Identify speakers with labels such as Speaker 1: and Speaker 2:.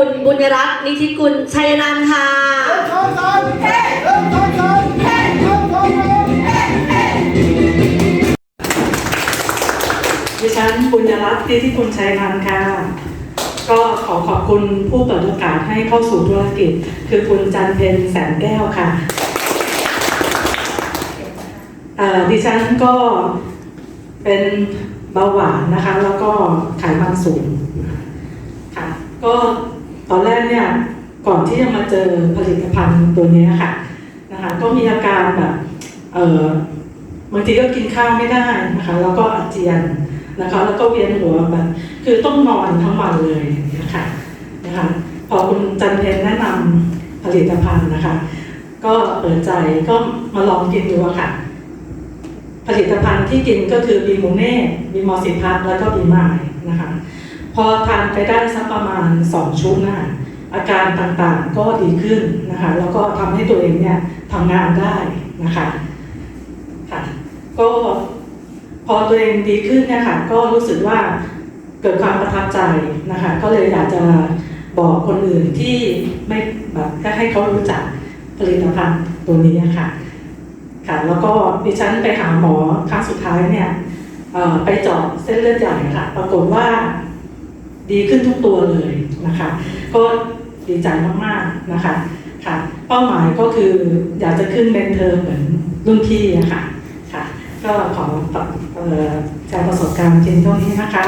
Speaker 1: คุณบุญรัตน์นิธิกุลชัยนันท์ค่ะ
Speaker 2: ดิฉันปุญรัตน์ที่ที่คุณชัยนันท์ค่ะ ก็ขอขอบคุณผู้เปิดโอกาสให้เข้าสู่ธุรกิจ คือคุณจันเพนแสนแก้วค่ะดิฉันก็เป็นเบาหวานนะคะ แล้วก็ไขมันสูงค่ะก็ ตอนแรกเนี่ยก่อนที่จะมาเจอผลิตภัณฑ์ตัวนี้ค่ะนะคะก็มีอาการแบบเออบางทีก็กินข้าวไม่ได้นะคะแล้วก็อาเจียนนะคะแล้วก็เวียนหัวแบบคือต้องนอนทั้งวันเลยนะคะนะคะพอคุณจันเพนแนะนำผลิตภัณฑ์นะคะ ก็เปิดใจก็มาลองกินดูะค่ะ ผลิตภัณฑ์ที่กินก็คือบีมูเน่บีมอสิพัทแล้วก็บีมายนะคะ พอทานไปได้สักประมาณ 2 ชุดนะคะอาการต่างๆก็ดีขึ้นนะคะแล้วก็ทำให้ตัวเองเนี่ยทำงานได้นะคะค่ะก็พอตัวเองดีขึ้นเนี่ยค่ะก็รู้สึกว่าเกิดความประทับใจนะคะก็เลยอยากจะบอกคนอื่นที่ไม่แบบให้เขารู้จักผลิตภัณฑ์ตัวนี้ค่ะค่ะแล้วก็ดิฉันไปหาหมอครั้งสุดท้ายเนี่ยไปเจาะเส้นเลือดใหญ่ค่ะ ปรากฏว่า ดีขึ้นทุกตัวเลยนะคะ ก็ดีใจมากๆนะคะค่ะ เป้าหมายก็คืออยากจะขึ้นเมนเทอร์เหมือนรุ่นพี่อะค่ะค่ะ ก็ขอตอบเอ่อแชร์ประสบการณ์เพียงเท่านี้นะคะ